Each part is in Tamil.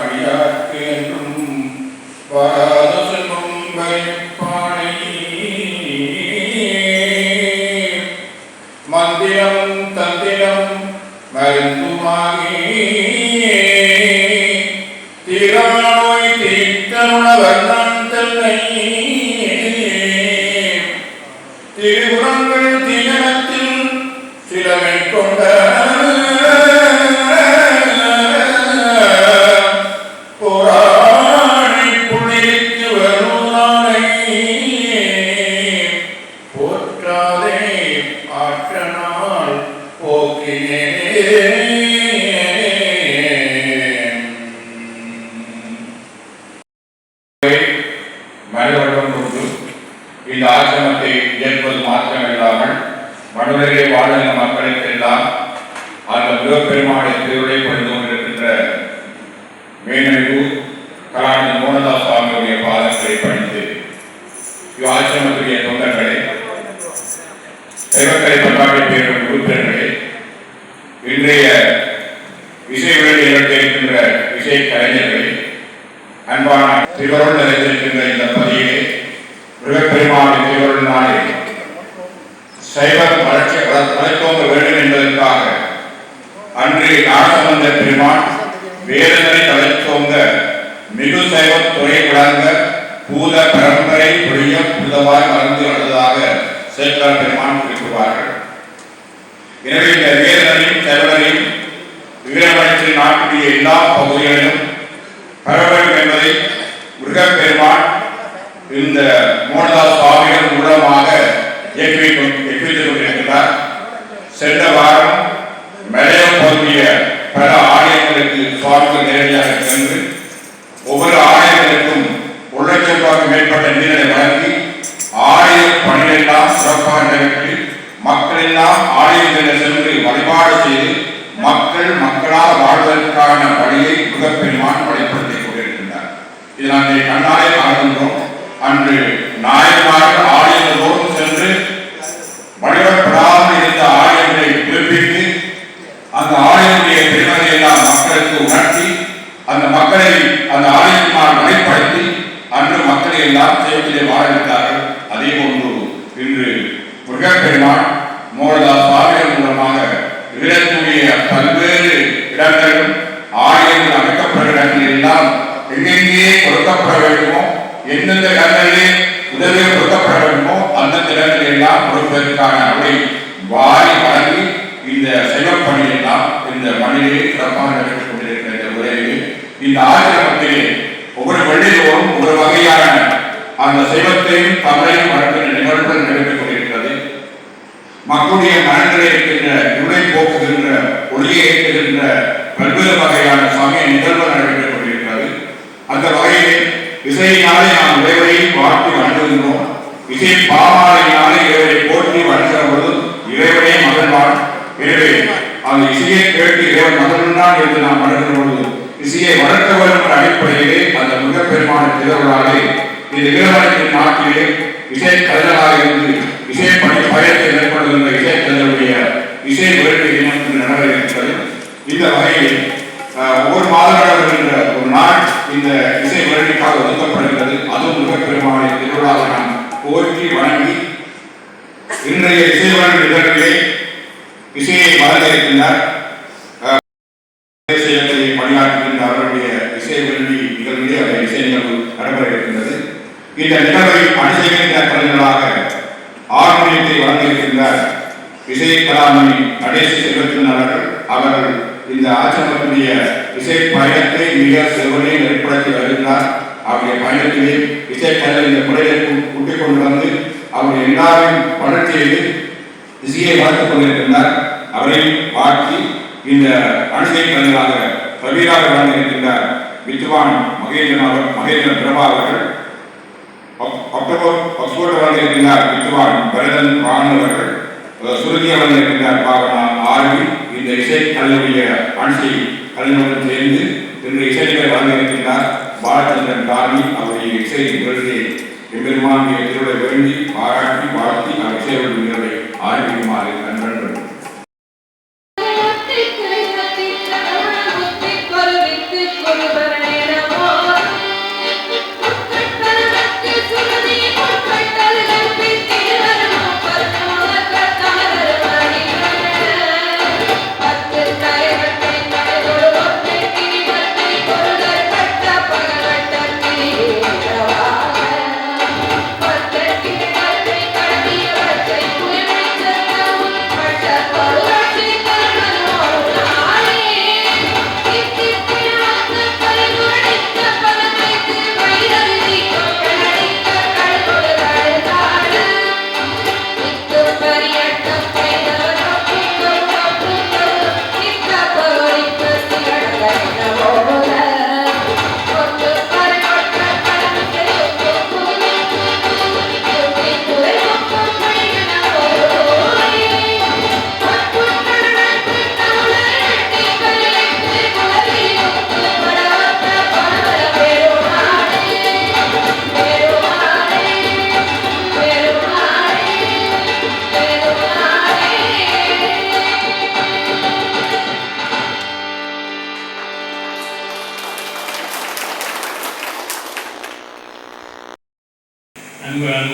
அடியாக்கு என்றும் வாராத முருகப்பெருமானை திருவிழை பணிந்து கொண்டிருக்கின்ற மேனழிவு கலாநிதி மோகனதாஸ் சுவாமியுடைய பாதங்களை பணித்து ஆசிரமத்துடைய தொண்டர்களே தெய்வக்கலை பண்பாட்டை பேரவை உறுப்பினர்களே இன்றைய இசை விழாவில் இருக்கின்ற இசை கலைஞர்களே அன்பான திருவருள் நிறைந்திருக்கின்ற பூத பரம்பரை புரிய புதவாய் மறந்து வந்ததாக சேர்க்கார் பெருமான் குறிப்பிடுவார்கள். எனவே இந்த வேதனையும் சைவனையும் விவரமளித்து நாட்டுடைய எல்லா பகுதிகளிலும் பரவல் என்பதை முருகப்பெருமான் இந்த மோகன்தாஸ் சுவாமிகள் மூலமாக இயக்கி எப்பித்துக் கொண்டிருக்கிறார் சென்ற வாரம் மலையம் பகுதிய பல ஆலயங்களுக்கு சுவாமிகள் நேரடியாக சென்று ஒவ்வொரு ஆலயம் ஒரு மேற்பட்ட நீரை வழங்கி ஆலய பணியெல்லாம் சிறப்பாக நிறைவேற்றி மக்கள் எல்லாம் ஆலயங்களில் சென்று வழிபாடு செய்து மக்கள் மக்களால் வாழ்வதற்கான மக்களை எல்லாம் சேவத்திலே வாழ அதே போன்று இன்று முருகப்பெருமான் மோகதாஸ் சுவாமிகள் மூலமாக ஈழத்துடைய பல்வேறு இடங்களும் ஆலயங்கள் அமைக்கப்படுகிற இடங்கள் எல்லாம் எங்கெங்கே கொடுக்கப்பட வேண்டுமோ எந்தெந்த இடங்களிலே உதவி கொடுக்கப்பட வேண்டுமோ அந்தந்த இடங்கள் எல்லாம் கொடுப்பதற்கான அவை வாரி வழங்கி இந்த செயற்பணி பணியெல்லாம் இந்த மண்ணிலே சிறப்பாக நடைபெற்றுக் கொண்டிருக்கிற இந்த உரையில் இந்த ஆசிரமத்திலே ஒவ்வொரு வெள்ளிதோறும் ஒரு வகையான அந்த சைவத்தையும் தமிழையும் வளர்க்கின்ற நிகழ்வுகள் நடைபெற்றுக் கொண்டிருக்கிறது. மக்களுடைய மனங்களை இருக்கின்ற இருளை போக்குகின்ற ஒளியை ஏற்றுகின்ற பல்வேறு வகையான சமய நிகழ்வுகள் நடைபெற்றுக் கொண்டிருக்கிறது. அந்த வகையில் இசையினாலே நாம் இறைவனை வாழ்த்து வணங்குகின்றோம். இசை பாமாலையினாலே இறைவனை போற்றி வணங்குகிற பொழுது இறைவனே மகிழ்வான் எனவே அந்த இசையை கேட்டு இறைவன் மகிழ்ந்தான் என்று நாம் வணங்குகிற பொழுது இசையை வளர்க்க வேண்டும் என்ற அடிப்படையிலே அந்த மிகப்பெருமான திகழ்வுகளாலே இந்த இறைவனத்தின் நாட்டிலே இசை கலைஞராக இருந்து இசை பணி பயணத்தை மேற்கொள்கின்ற இசை கலைஞருடைய இசை வேட்டை தினம் நடைபெற இருக்கிறது இந்த வகையில் ஒவ்வொரு மாதம் நடைபெறுகின்ற ஒரு நாள் இந்த இசை வேட்டைக்காக ஒதுக்கப்படுகிறது அதுவும் மிகப்பெருமான திருவிழாவை நாம் போற்றி வணங்கி இன்றைய இசை விருது நிகழ்விலே இசையை வழங்க இருக்கின்றார் இசையத்தை பணியாற்றுகின்ற அவருடைய இசை விரும்பி நிகழ்விலே அவர் இசை நிகழ்வு நடைபெற இருக்கின்றது இந்த நிகழ்வை அனுசரிக்கின்ற கலைஞர்களாக ஆர்வத்தை வழங்க கலாமணி நடேசி செல்வத்தின் அவர்கள் அவர்கள் இந்த ஆசிரமத்துடைய இசை பயணத்தை மிக செல்வனை ஏற்படுத்தி வருகிறார். அவருடைய பயணத்திலே விஜய் கலை இந்த முறையை கூட்டிக் கொண்டு வந்து அவர் எல்லாரையும் வளர்ச்சியை செய்து இசையை வளர்த்துக் கொண்டிருக்கின்றார். அவரை வாழ்த்தி இந்த அணுகை கலைஞராக கவிராக வழங்கியிருக்கின்றார். வித்வான் மகேந்திரன் அவர் மகேந்திரன் பிரபா அவர்கள். அக்டோபர் அக்டோபர் வழங்க இருக்கின்றார் வித்வான் பரதன் பானு அவர்கள் சுருதி ஆர்வி இந்த இசை கல்லூரிய ஆட்சி கலைஞருடன் சேர்ந்து இன்று இசைகளை வழங்கியிருக்கின்றார். பாலச்சந்திரன் காரணி அவருடைய இசை விருதை எம்பெருமானுடைய திருவிழை வேண்டி பாராட்டி வாழ்த்தி அவர் இசை ஆரம்பிக்குமாறு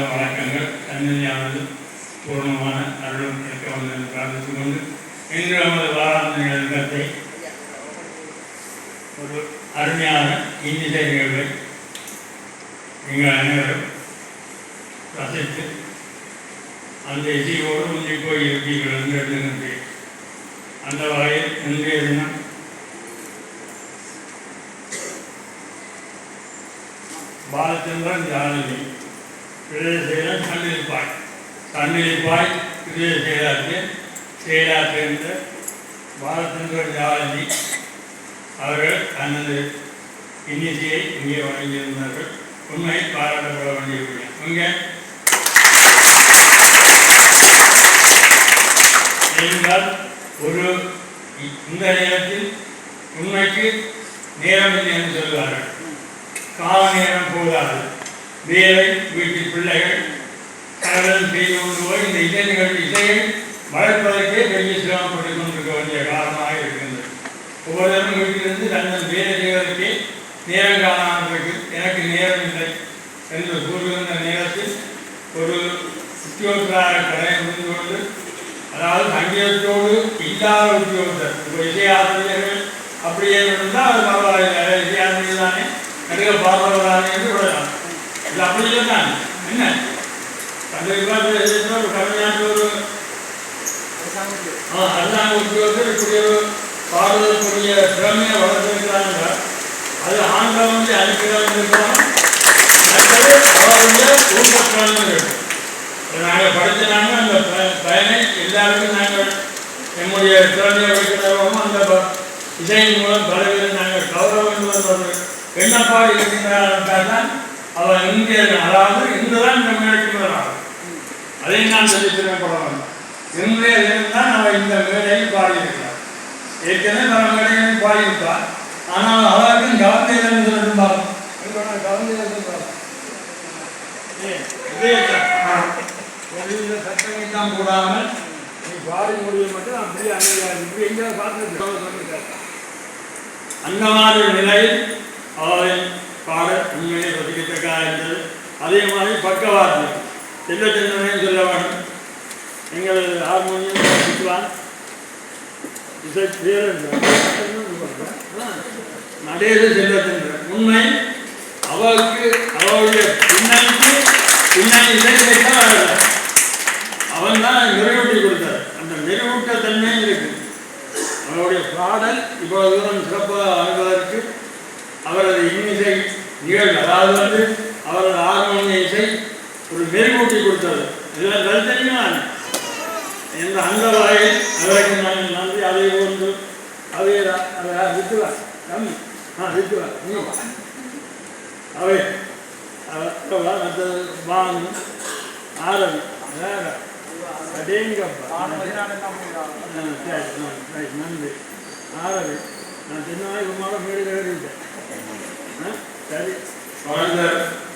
நல்ல அன்பு வணக்கங்கள். தன்னிலையானது பூர்ணமான அருளும் கிடைக்க வந்து பிரார்த்தித்துக் கொண்டு இன்று நமது வாராந்த நிகழ்கத்தை ஒரு அருமையான இன்னிசை நிகழ்வை நீங்கள் அனைவரும் ரசித்து அந்த இசையோடு முந்தி போய் இருப்பீர்கள் என்று எண்ணுகின்றேன் அந்த வகையில் இன்றைய தினம் பாலச்சந்திரன் ஜானகி விடுதலை செயலர் கண்ணிருப்பாய் பாய் விடுதலை செயலாற்று செயலாற்றுகின்ற பாலச்சந்திரன் ஜாலஜி அவர்கள் தனது இன்னிசையை இங்கே வழங்கியிருந்தார்கள். உண்மை பாராட்டப்பட வேண்டிய விஷயம். இங்கே. ஏனென்றால் ஒரு இந்த நேரத்தில் உண்மைக்கு நேரம் இல்லை என்று சொல்வார்கள் கால நேரம் போதாது. வேலை வீட்டில் பிள்ளைகள் கடவுள் செய்து கொண்டு போய் இந்த இசை நிகழ்ச்சி இசையை வளர்ப்பதற்கே பெரிய சிரமப்பட்டுக் கொண்டிருக்க வேண்டிய காரணமாக இருக்கின்றது. ஒவ்வொருவரும் வீட்டிலிருந்து தங்கள் வேலை செய்வதற்கே நேரம் காணாமற்கு எனக்கு நேரம் இல்லை என்று கூறுகின்ற நேரத்தில் ஒரு உத்தியோகத்தராக கடையை முடிந்து கொண்டு அதாவது சங்கீதத்தோடு இல்லாத உத்தியோகத்தர் இப்போ இசை ஆசிரியர்கள் அப்படியே இருந்தால் அது பரவாயில்லை. இசை ஆசிரியர் தானே நடிக பார்ப்பவரானே என்று விடலாம். இல்லை அப்படி இல்லை தான் என்ன அந்த ஒரு கடுமையான ஒரு அரசாங்க உத்தியோகத்தில் இப்படி ஒரு பாடுவதற்குரிய திறமையை வளர்த்திருக்கிறாங்க அது ஆண்கள் வந்து அனுப்பிதான் இருக்கிறோம் அடுத்தது அவருடைய ஊக்கத்திறன்கள் நாங்கள் படித்தனாங்க அந்த பயனை எல்லாருக்கும் நாங்கள் நம்முடைய திறமையை வைக்கிறோமோ அந்த இசையின் மூலம் பலவித நாங்கள் கௌரவம் என்ற ஒரு எண்ணப்பாடு இருக்கின்றார் தான் அவர் இந்திய அதாவது இன்றுதான் நம்ம இருக்கின்றார் அதை நான் சொல்லி திரும்பப்பட வேண்டும் இன்றைய தினம்தான் அவர் இந்த மேடையில் பாடியிருக்கிறார். ஏற்கனவே பல மேடைகளில் பாடியிருப்பார். ஆனால் அவருக்கும் கவர்ந்து சொல்லிருப்பார் கவர்ந்து சொல்லிருப்பார் சட்டங்களை தான். கூடாமல் நீ பாடி முடிய மட்டும் அப்படியே அங்கே எங்கேயாவது பார்த்து அந்த மாதிரி நிலையில் அவரை பாட உண்மையை ரசிக்கத்தக்கா என்று அதே மாதிரி பக்கவாத்தியம் செல்ல செல்வனையும் சொல்ல வேண்டும். எங்கள் ஹார்மோனியம் வாசிக்கலாம் இசை பேரன் நடேச உண்மை அவளுக்கு அவளுடைய பின்னணிக்கு பின்னணி இசை அவன் தான் நிறைவூட்டி கொடுத்தார். அந்த நிறைவூட்ட தன்மையும் இருக்கு. அவளுடைய பாடல் இவ்வளவு தூரம் சிறப்பாக ஆகுவதற்கு அவரது இன்னிசை நிகழ்வு அதாவது வந்து அவரது ஆர்மோனிய இசை ஒரு மெருகூட்டி கொடுத்தது. இதெல்லாம் தனித்தனியா என்ற அந்த வகையில் அவருக்கு நான் நன்றி அதை போன்று அவை அதை விட்டுவா கம்மி ஆ விட்டுவா இன்னும் அவை மற்றது ஆரவி. அடேங்கப்பா. நன்றி. ஆரவி. நான் சின்ன நாளைக்கு உமாவோட மேடு கேட்டுட்டேன் Hı? Yani... Aynen.